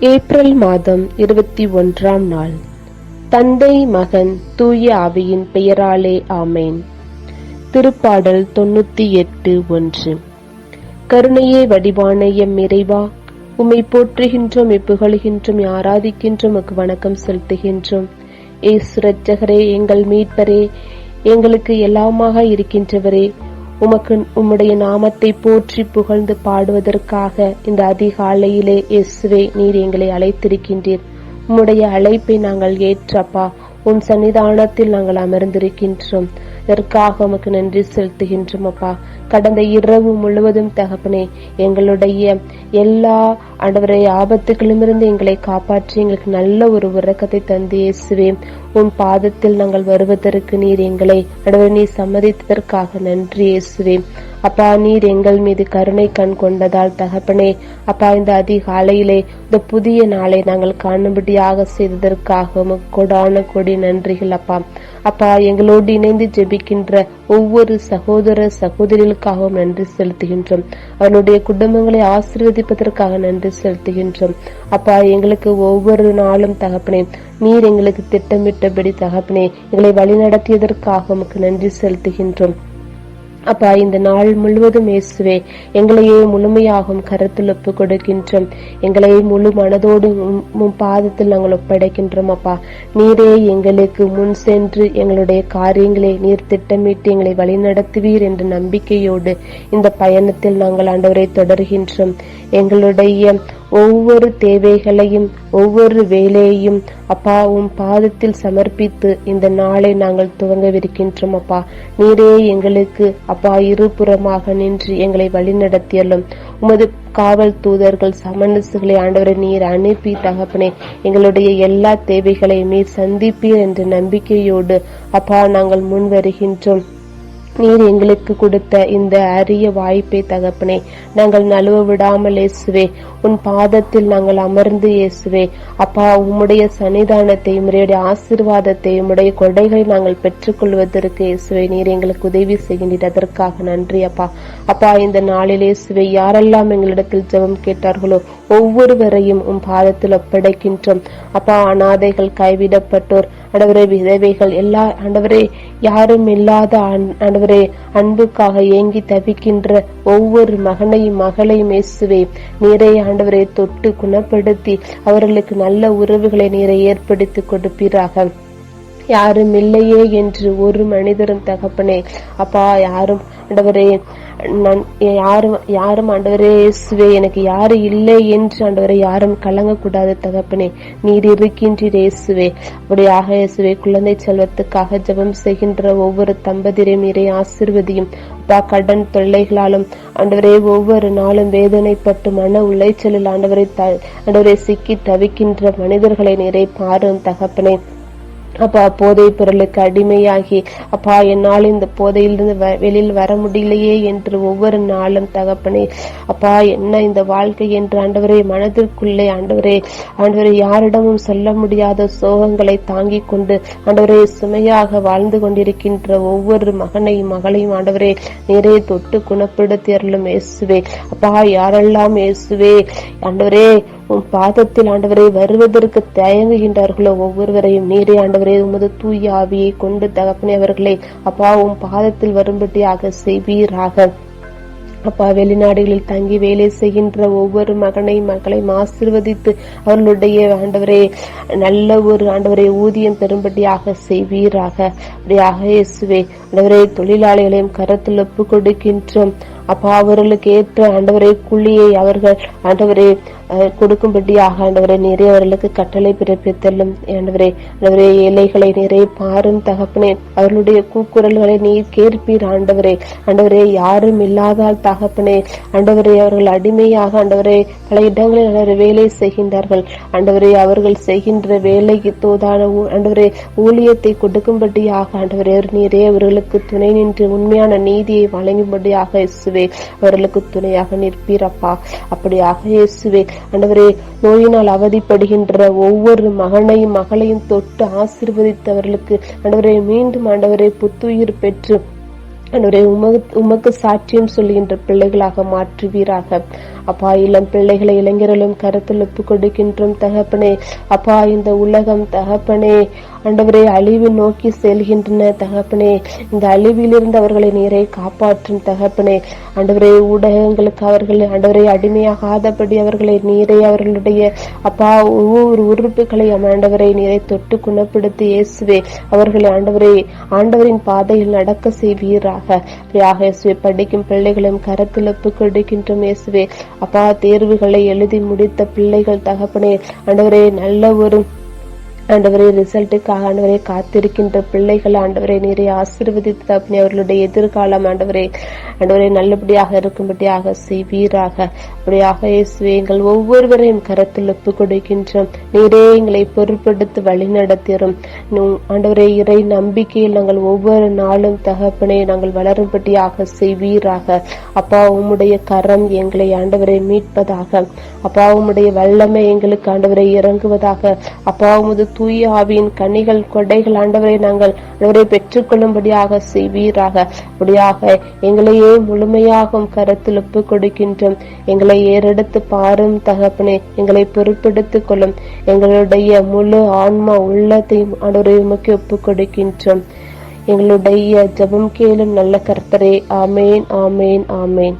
April மாதம் இருபத்தி ஒன்றாம் நாள். தந்தை மகன் தூய ஆவியின் பெயராலே ஆமேன். திருப்பாடல் தொண்ணூத்தி எட்டு ஒன்று. கருணையே வடிவான எம் இறைவா உம்மை போற்றுகின்றோம் இப்புகழுகின்றோம் ஆராதிக்கின்றோம் உமக்கு வணக்கம் செலுத்துகின்றோம். ஏ ரட்சகரே எங்கள் மீட்பரே எங்களுக்கு எல்லாமாக இருக்கின்றவரே உமக்கு உம்முடைய நாமத்தை போற்றி புகழ்ந்து பாடுவதற்காக இந்த அதிகாலையிலே எஸ்வே நீர் எங்களை அழைத்திருக்கின்றீர். உம்முடைய அழைப்பை நாங்கள் ஏற்றப்பா. உன் சன்னிதானத்தில் நாங்கள் அமர்ந்திருக்கின்றோம். இதற்காக உமக்கு நன்றி செலுத்துகின்றோம் அப்பா. கடந்த இரவு முழுவதும் தகப்பனே எங்களுடைய எல்லா ஆண்டவரை ஆபத்துகளிலிருந்து எங்களை காப்பாற்றி எங்களுக்கு நல்ல ஒரு உறக்கத்தை தந்து இயேசுவே. உன் பாதத்தில் நாங்கள் வருவதற்கு நீர் எங்களை ஆண்டவரை நீ சம்மதித்ததற்காக நன்றி இயேசுவே. அப்பா நீர் எங்கள் மீது கருணை கண் கொண்டதால் தகப்பனே அப்பா இந்த அதிகாலையிலே இந்த புதிய நாளை நாங்கள் காணும்படியாக செய்ததற்காக உமக்கு கொடான கொடி நன்றிகள் அப்பா. அப்பா எங்களோடு இணைந்து ஜெபிக்கின்ற ஒவ்வொரு சகோதர சகோதரிகளுக்காகவும் நன்றி செலுத்துகின்றோம். அவனுடைய குடும்பங்களை ஆசீர்வதிப்பதற்காக நன்றி செலுத்துகின்றோம். அப்பா எங்களுக்கு ஒவ்வொரு நாளும் தகப்பனே நீர் எங்களுக்கு திட்டமிட்டபடி தகப்பனே எங்களை வழிநடத்தியதற்காக உமக்கு நன்றி செலுத்துகின்றோம். அப்பா இந்த நாள் முழுவதும் இயேசுவே எங்களையே முழுமையாகும் கருத்தில் ஒப்பு கொடுக்கின்றோம் எங்களை முழு மனதோடு பாதத்தில் நாங்கள் ஒப்படைக்கின்றோம் அப்பா. நீரே எங்களுக்கு முன் சென்று எங்களுடைய காரியங்களை நீர் திட்டமிட்டு எங்களை வழிநடத்துவீர் என்ற நம்பிக்கையோடு இந்த பயணத்தில் நாங்கள் ஆண்டவரை தொடர்கின்றோம். எங்களுடைய ஒவ்வொரு தேவைகளையும் ஒவ்வொரு வேலையையும் அப்பா உன் பாதத்தில் சமர்ப்பித்து இந்த நாளை நாங்கள் துவங்கவிருக்கின்றோம் அப்பா. நீரே எங்களுக்கு அப்பா இருபுறமாக நின்று எங்களை வழிநடத்தியலும் உமது காவல் தூதர்கள் சமனசுகளை ஆண்டவரை நீர் அனுப்பி தகப்பனே எங்களுடைய எல்லா தேவைகளையும் நீர் சந்திப்பீர் என்ற நம்பிக்கையோடு அப்பா நாங்கள் முன் வருகின்றோம் நீர் எங்களுக்கு கொடுத்த இந்த அரிய வாய்ப்பை தகப்பனே நாங்கள் நழுவ விடாமல் இயேசுவே உன் பாதத்தில் நாங்கள் அமர்ந்து இயேசுவே. அப்பா உம்முடைய சன்னிதானத்தை உம்முடைய ஆசிர்வாதத்தை உம்முடைய கொடைகளை நாங்கள் பெற்றுக்கொள்வதற்கு இயேசுவே நீர் எங்களுக்கு உதவி செய்கின்றீர். அதற்காக நன்றி அப்பா. அப்பா இந்த நாளில் இயேசுவே யாரெல்லாம் எங்களிடத்தில் ஜெபம் கேட்டார்களோ ஒவ்வொருவரையும் உன் பாதத்தில் ஒப்படைக்கின்றோம். அப்பா அனாதைகள் கைவிடப்பட்டோர் ஆண்டவரே விதவைகள் எல்லா ஆண்டவரே யாரும் இல்லாத ஆண்டவரே அன்புக்காக ஏங்கி தவிக்கின்ற ஒவ்வொரு மகனையும் மகளையும் இயேசுவே நீரை ஆண்டவரை தொட்டு குணப்படுத்தி அவர்களுக்கு நல்ல உறவுகளை நீரை ஏற்படுத்தி கொடுப்பீராக. யாரும் இல்லையே என்று ஒரு மனிதரும் தகப்பனே அப்பா யாரும் ஆண்டவரே யாரும் யாரும் ஆண்டவரே இயேசுவே எனக்கு யாரும் இல்லை என்று ஆண்டவரை யாரும் கலங்கக்கூடாது தகப்பனே. நீர் இருக்கின்றீர் இயேசுவே. அப்படியாக இயேசுவே குழந்தை செல்வத்துக்காக ஜெபம் செய்கின்ற ஒவ்வொரு தம்பதியரையும் இறை ஆசிர்வதியும் அப்பா கடன் தொல்லைகளாலும் ஆண்டவரே ஒவ்வொரு நாளும் வேதனைப்பட்டு மன உளைச்சலில் ஆண்டவரை ஆண்டவரை சிக்கி தவிக்கின்ற மனிதர்களை நிறை பாரும் தகப்பனே. அப்பா போதை பொருளுக்கு அடிமையாகி அப்பா என்னால் இந்த போதையிலிருந்து வெளியில் வர முடியலையே என்று ஒவ்வொரு நாளும் தகப்பனே. அப்பா என்ன இந்த வாழ்க்கை என்று ஆண்டவரே மனதிற்குள்ளே ஆண்டவரே ஆண்டவரே யாரிடமும் சொல்ல முடியாத சோகங்களை தாங்கிக் கொண்டு ஆண்டவரே சுமையாக வாழ்ந்து கொண்டிருக்கின்ற ஒவ்வொரு மகனையும் மகளையும் ஆண்டவரே நிறைய தொட்டு குணப்படுத்தி அருளும் இயேசுவே. அப்பா யாரெல்லாம் இயேசுவே? ஆண்டவரே உன் பாதத்தில் ஆண்டவரை வருவதற்கு தயங்குகின்றார்களோ ஒவ்வொருவரையும் நீரே ஆண்டவரே உமது தூய ஆவியை கொண்டு தகப்பனே அவர்களை. அப்பா உன் பாதத்தில் வரும்படியாக செய்வீராக. அப்பா வெளிநாடுகளில் தங்கி வேலை செய்கின்ற ஒவ்வொரு மகனையும் மகளை ஆசிர்வதித்து அவர்களுடைய ஆண்டவரே நல்ல ஒரு ஆண்டவரை ஊதியம் பெறும்படியாக செய்வீராக. அப்படியாக இயேசுவே ஆண்டவரே தொழிலாளிகளையும் கரத்தில் ஒப்பு கொடுக்கின்ற அப்பா அவர்களுக்கு ஏற்ற ஆண்டவரே குழியை அவர்கள் ஆண்டவரே கொடுக்கும்படியாக ஆண்டவரை நிறைய அவர்களுக்கு கட்டளை பிறப்பித்தலும். ஆண்டவரே ஆண்டவரே ஏழைகளை நிறைய பாரும் தகப்பனே. அவர்களுடைய கூக்குரல்களை நீர் கேட்பீர் ஆண்டவரே. ஆண்டவரே யாரும் இல்லாதால் தகப்பனே. ஆண்டவரே அவர்கள் அடிமையாக ஆண்டவரே பல இடங்களில் ஆண்டவரே வேலை செய்கின்றார்கள். ஆண்டவரே அவர்கள் செய்கின்ற வேலைக்கு தோதான ஆண்டவரே ஊழியத்தை கொடுக்கும்படியாக ஆண்டவரே நீரே அவர்களுக்கு துணை நின்று உண்மையான நீதியை வழங்கும்படியாக இயேசுவே அவர்களுக்கு துணையாக நிற்பீரப்பா. அப்படியாக இயேசுவே ஆண்டவரே நோயினால் அவதிப்படுகின்ற ஒவ்வொரு மகனையும் மகளையும் தொட்டு ஆசிர்வதித்தவர்களுக்கு ஆண்டவரே மீண்டும் ஆண்டவரை புத்துயிர் பெற்று ஆண்டவரே உமக்கு உமக்கு சாட்சியம் சொல்லுகின்ற பிள்ளைகளாக மாற்றுவீராக. அப்பா இளம் பிள்ளைகளை இளைஞர்களும் கருத்தில் ஒப்பு கொடுக்கின்றோம் தகப்பனே. அப்பா இந்த உலகம் தகப்பனே. ஆண்டவரே அழிவு நோக்கி செல்கின்றன தகப்பனே. இந்த அழிவிலிருந்து அவர்களை நீரை காப்பாற்றும் தகப்பனே. ஆண்டவரே ஊடகங்களுக்கு அவர்கள் ஆண்டவரை அடிமையாகாதபடி அவர்களை நீரை அவர்களுடைய அப்பா ஒவ்வொரு உறுப்புகளை ஆண்டவரை நீரை தொட்டு குணப்படுத்தி இயேசுவே. அவர்களை ஆண்டவரை ஆண்டவரின் பாதையில் நடக்க செய்வீராக. படிக்கும் பிள்ளைகளும் கரத்தில் ஒப்பு கொடுக்கின்றோம் இயேசுவே. அப்பா தேர்வுகளை எழுதி முடித்த பிள்ளைகள் தகப்பனே ஆண்டவரே நல்ல ஒரு ஆண்டவரே ரிசல்ட்டுக்காக ஆண்டவரே காத்திருக்கின்ற பிள்ளைகள் ஆண்டவரை நீரை ஆசீர்வதித்து தப்பனே அவர்களுடைய எதிர்காலம் ஆண்டவரே ஆண்டவரை நல்லபடியாக இருக்கும்படியாக செய்வீராக. அப்படியாக இயேசுவே எங்கள் ஒவ்வொருவரையும் கரத்தில் ஒப்பு கொடுக்கின்றோம் நீரே எங்களை பொருட்படுத்தி வழி நடத்திடும் ஆண்டவரே இறை நம்பிக்கையில் நாங்கள் ஒவ்வொரு நாளும் தகப்பனை நாங்கள் வளரும்படியாக செய்வீராக. அப்பா உம்முடைய கரம் எங்களை ஆண்டவரை மீட்பதாக. அப்பா உம்முடைய வல்லமை எங்களுக்கு ஆண்டவரை இறங்குவதாக. அப்பா உமது தூய ஆவியின் கனிகள் கொடைகள் ஆண்டவரை நாங்கள் ஆண்டவரை பெற்றுக்கொள்ளும்படியாக செய்வீராக. அப்படியாக எங்களையே முழுமையாக கருத்தில் ஒப்பு கொடுக்கின்றோம் எங்களை ஏறெடுத்து பாரும் தகப்பனே எங்களை பொறுப்பெடுத்துக் கொள்ளும். எங்களுடைய முழு ஆன்மா உள்ளத்தையும் ஆண்டவரை உமக்கு ஒப்பு கொடுக்கின்றோம் எங்களுடைய ஜெபம் கேளும் நல்ல கர்த்தரே ஆமேன் ஆமேன் ஆமேன்.